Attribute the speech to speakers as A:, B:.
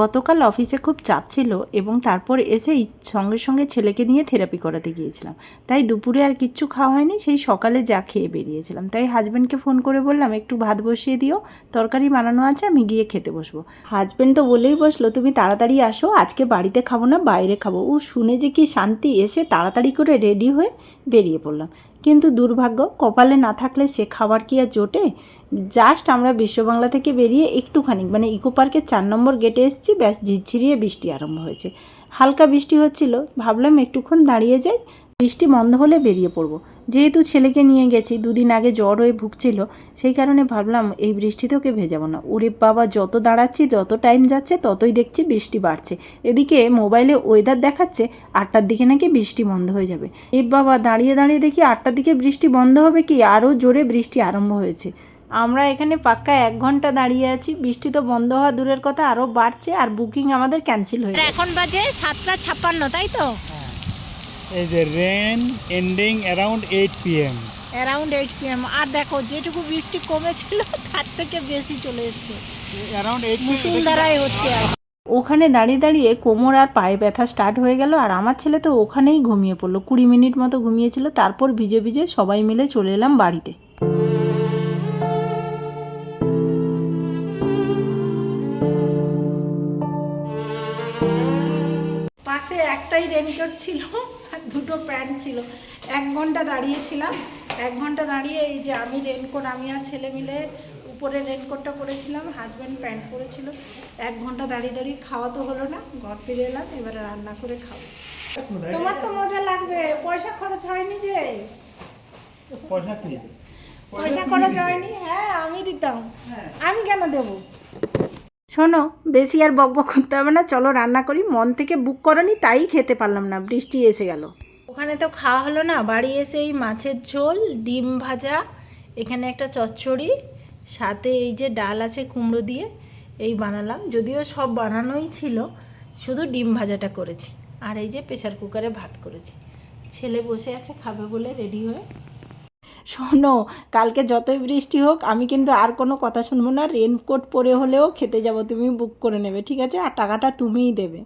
A: গতকাল অফিসে খুব চাপ ছিল এবং তারপর এসেই সঙ্গে সঙ্গে ছেলেকে নিয়ে থেরাপি করাতে গিয়েছিলাম। তাই দুপুরে আর কিচ্ছু খাওয়া হয়নি, সেই সকালে যা খেয়ে বেরিয়েছিলাম। তাই হাজব্যান্ডকে ফোন করে বললাম, একটু ভাত বসিয়ে দিও, তরকারি বানানো আছে, আমি গিয়ে খেতে বসবো। হাজব্যান্ড তো বলেই বসল, তুমি তাড়াতাড়ি আসো, আজকে বাড়িতে খাব না, বাইরে খাব। ও শুনে যে কি শান্তি, এসে তাড়াতাড়ি করে রেডি হয়ে বেরিয়ে পড়লাম। কিন্তু দুর্ভাগ্য, কপালে না থাকলে সে খাবার কি আর জোটে? জাস্ট আমরা বিশ্ববাংলা থেকে বেরিয়ে একটুখানি মানে ইকো পার্কের চার নম্বর গেটে এসেছি, ব্যাস ঝিরঝিরিয়ে বৃষ্টি আরম্ভ হয়েছে। হালকা বৃষ্টি হচ্ছিল, ভাবলাম একটুক্ষণ দাঁড়িয়ে যাই বৃষ্টি বন্ধ হলে বেরিয়ে পড়ব। যেহেতু ছেলেকে নিয়ে গেছি, দুদিন আগে জ্বর হয়ে ভুগছিল, সেই কারণে ভাবলাম এই বৃষ্টিতে ওকে ভেজাবো না। ওরে বাবা, যত দাঁড়াচ্ছি, যত টাইম যাচ্ছে, ততই দেখছি বৃষ্টি বাড়ছে। এদিকে মোবাইলে ওয়েদার দেখাচ্ছে, আটটার দিকে নাকি বৃষ্টি বন্ধ হয়ে যাবে। এ বাবা, দাঁড়িয়ে দাঁড়িয়ে দেখি আটটার দিকে বৃষ্টি বন্ধ হবে কি? আরও জোরে বৃষ্টি আরম্ভ হয়েছে। আমরা এখানে পাক্কা এক ঘণ্টা দাঁড়িয়ে আছি। বৃষ্টি তো বন্ধ হওয়া দূরের কথা আরও বাড়ছে আর বুকিং আমাদের ক্যান্সেল হয়ে গেছে
B: এখন বাজে সাতটা ছাপ্পান্ন, তাই তো?
C: এই যে rain ending around eight PM
B: around eight PM আর দেখো যেটুকু বৃষ্টি কমেছিল তার থেকে বেশি চলে এসছে।
C: অ্যারাউন্ড এইট
B: মুসুলধারাই হচ্ছে
A: ওখানে দাঁড়িয়ে দাঁড়িয়ে কোমর আর পায়ে ব্যথা স্টার্ট হয়ে গেল আর আমার ছেলে তো ওখানেই ঘুমিয়ে পড়ল। কুড়ি মিনিট মতো ঘুমিয়েছিল তারপর ভিজে ভিজে সবাই মিলে চলে এলাম বাড়িতে।
B: পাশে একটাই রেনকোট ছিল। দুটো প্যান্ট ছিল। এক ঘণ্টা দাঁড়িয়েছিলাম। এক ঘণ্টা দাঁড়িয়ে এই যে আমি রেনকোট আমি আর ছেলে মিলে উপরে রেনকোটটা পরেছিলাম হাজব্যান্ড প্যান্ট পরেছিল। এক ঘণ্টা দাঁড়িয়ে দাঁড়িয়ে খাওয়া তো হলো না ঘর ফিরে এলাম এবারে রান্না করে খাব। তোমার তো মজা লাগবে পয়সা খরচ হয়নি যে।
C: পয়সা কি?
B: পয়সা খরচ হয়নি হ্যাঁ আমি দিতাম। আমি কেন দেবো?
A: শোনো, বেশি আর বকবক করতে হবে না, চলো রান্না করি। মন থেকে বুক করনি, তাই খেতে পারলাম না, বৃষ্টি এসে গেল।
B: ওখানে তো খাওয়া হলো না, বাড়ি এসে এই মাছের ঝোল, ডিম ভাজা, এখানে একটা চচ্চড়ি, সাথে এই যে ডাল আছে কুমড়ো দিয়ে, এই বানালাম। যদিও সব বানানোই ছিল, শুধু ডিম ভাজাটা করেছি, আর এই যে প্রেশার কুকারে ভাত করেছি। ছেলে বসে আছে, খাবে বলে রেডি হয়ে।
A: শোনো, কালকে যতই বৃষ্টি হোক, আমি কিন্তু আর কোনো কথা শুনব না। রেনকোট পরে হলেও খেতে যাব, তুমি বুক করে নেবে, ঠিক আছে? আর টাকাটা তুমিই দেবে।